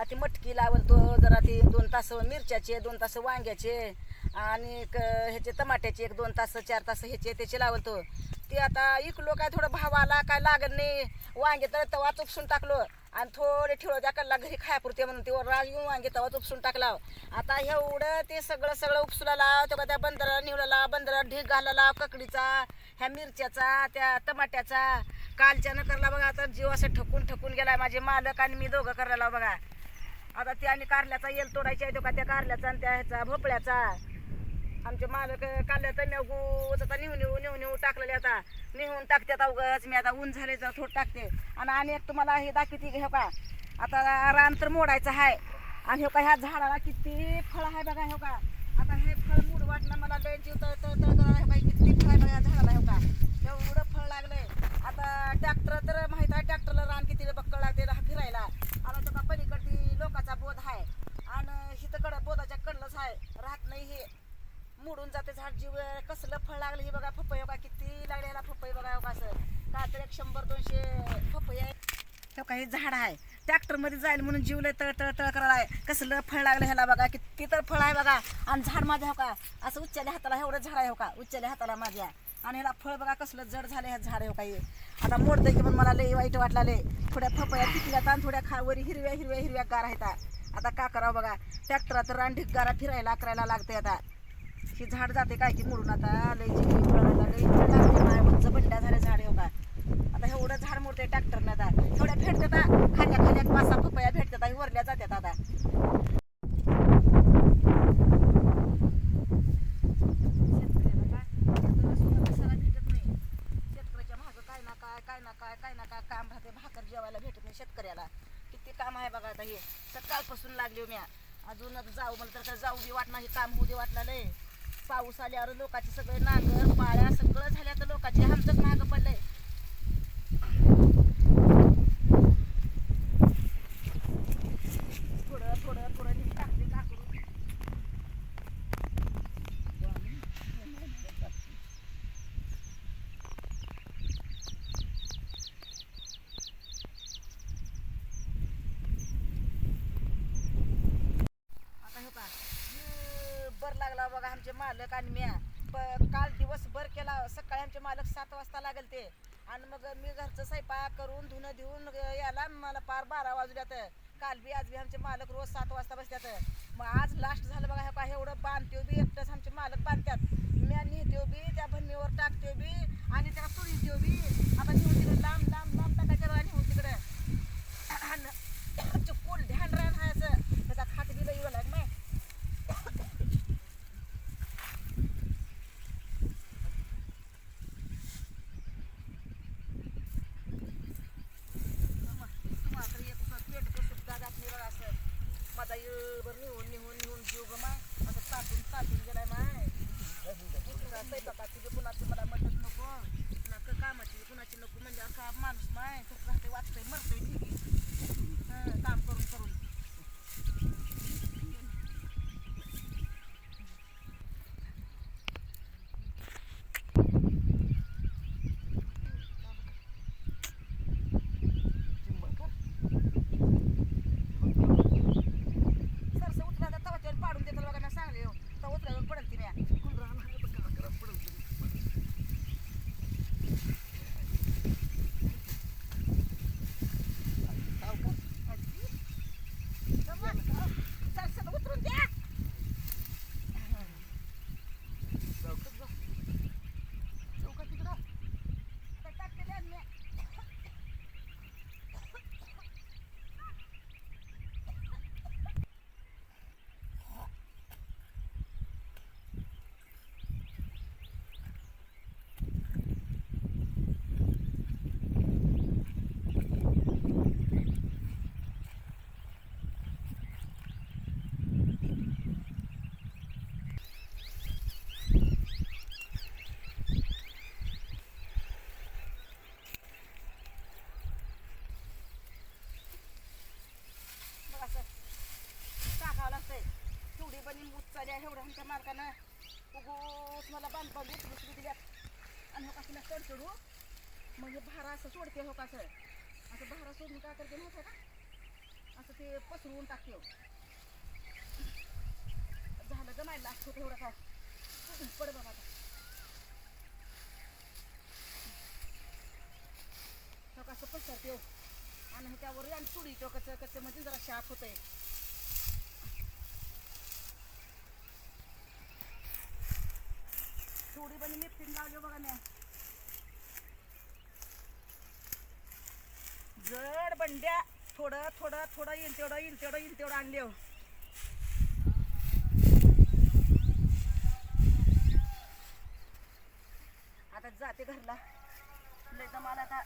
ती मटकी लावलतो जरा ती दोन तास मिरच्याचे दोन तास वांग्याचे आणि क- ह्याचे टमाट्याचे एक दोन तास चार तास ह्याचे त्याचे लावलतो. ते आता इकलो काय थोडं भावाला काय लागत नाही. वांगे तर तवा उपसून टाकलो आणि थोडे ठेवलं द्या कल्ला घरी खायापुरते म्हणून ते राग येऊन वांगे तवा उपसून टाकला. आता एवढं ते सगळं सगळं उपसूला लाव तेव्हा त्या बंदराला निवडाला बंदराला ढीग घालायला लाव ककडीचा ह्या मिरच्याचा त्या टमाट्याचा. कालच्यानं करला बघा आता जीव असं ठकून ठकून गेलाय माझे मालक आणि मी दोघं करायला बघा. आता ते आणि कारल्याचा येल तोडायच्या आहे का त्या कारल्याचा आणि त्या ह्याचा भोपळ्याचा आमचे मालक कारल्याचा नेऊ आता नेऊ नेऊ नेऊ नेऊ टाकलेले आता नेऊन टाकते आता अवघच मी आता ऊन झाले जर थोडं टाकते आणि आणि एक तुम्हाला हे दाखवते हे का आता रान तर मोडायचं आहे आणि हे का ह्या झाडाला किती फळ आहे बघा हे का आता हे फळ मूड वाटणं मला लय जीव तर किती फळ आहे बघा झाडाला हे का एवढं फळ लागलंय आता ट्रॅक्टर तर माहीत आहे ट्रॅक्टरला रान किती बक्कळ लागते हा फिरायला आता तो का पलीकडची लोकाचा बोध आहे आणि हिथं कड बोधाच्या कडलंच आहे राहत नाही हे मोडून जाते झाड जीव कसलं फळ लागलं हे बघा पपई बघा किती लागले ह्याला पपई बघा असं. काय तर एक शंभर दोनशे फपई आहे हे काही झाड आहे. ट्रॅक्टरमध्ये जाईल म्हणून जीव लय तळ तळ तळ करायला आहे. कसलं फळ लागलं ह्याला बघा किती तर फळ आहे बघा. आणि झाड माझ्या हो का असं उच्चल्या हाताला एवढं झाड आहे हो का उच्चल्या हाताला माझ्या. आणि ह्याला फळ बघा कसलं जड झालं ह्या झाड हो काही आता मोडतं की पण मला लई वाईट वाटला लय थोड्या फपया पिकल्यात आणि थोड्या खावरी हिरव्या हिरव्या हिरव्या गार आहेत. आता का करावं बघा ट्रॅक्टरात रानढीक गारा फिरायला करायला लागते आता. की झाड जाते काय की मोडून आता लय उंच बंड्या झाले झाड हो का आता एवढं झाड मोडते ट्रॅक्टरनं आता. एवढ्या भेटतात खाल्या खाल्या पाच सहा पपया भेटतात आणि वरल्या जातात आता. शेतकऱ्याला काय भेटत नाही. शेतकऱ्याच्या ना काय काय ना काय काय ना काय काम राहते भाकर जेवायला भेटत नाही शेतकऱ्याला. किती काम आहे बघा आता हे. सकाळपासून लागली हो मी अजून जाऊ म्हणलं तर काय जाऊ दे वाटणार हे काम होऊ दे वाटलं पाऊस आल्यावर लोकांचे सगळे नांगर पाळ्या सगळं झाल्या तर लोकांचे आमचंच महाग पडलंय थोडं थोडं थोडं नीट टाकते का करू आता हे पहा हे बर लागला बघा आमचे मालक आणि म्या. प- काल दिवस बर केला सकाळी आमचे मालक सात वाजता लागेल ते. आणि मग मी घरचं स्वयंपाक करून धुणं देऊन याला मला पार बारा वाजल्यात काल बी आज बी आमचे मालक रोज सात वाजता बसतात मग आज लास्ट झालं बघा हे पहा एवढं बांधते बी एकटंच आमचे मालक बांधतात म्या नेतो बी त्या भन्नीवर टाकते बी आणि त्याला तुरी बी. आता नेऊन तिकडे लांब लांब लांब टाकायचं नेऊन तिकडे आणि चुकून ध्यान राहत आहे असं त्याचा खाट दिलं येऊ लाग नाही तुम्हाला एक पेट सुद्धा घातली बघा असं माझा येळभर निहून निहून निहून जीव ग माय असं ताटून ताटून गेलाय माय पुन्हा स्वयंपाकाची बी कुणाची मला मदत नको पुन्हा क- कामाची बी कुणाची नको म्हणजे असा माणूस माय कसं राहते वाचतंय मरतंय ठीक आहे हं, काम करून करून सरसं उतरा तर तवाच्यावर पाडून देतात बघा ना सांगले हो तर उतरावर पडेल ती म्या सरसं उतरून द्या तर टाकते द्या म्या. बघ असं टाकावं लागतंय तेवढी बनी एवढं आमच्या मार्गानं उगूच मला बांध बांध दिल्यात. आणि हो कसं चढ चढू मग हे भारा असं सोडते हो कसं असं? भारा सोडून काय करते नव्हतं का? असं ते पसरवून टाकते हो. झालं जमायला लागतो तेवढं काय. पड बाबा आता. हो कसं पसरते हो. आणि ह्याच्यावर आणि चुडी तो कसं? कसं म्हणजे जरा शाप होतंय. थोडी पण लिफ्टिंग लावली हो बघा मी. जड बंड्या थोडं थोडं थोडं येईल तेवढं येईल तेवढं येईल तेवढं आणले हो. आता जाते घरला. लय तर मला आता.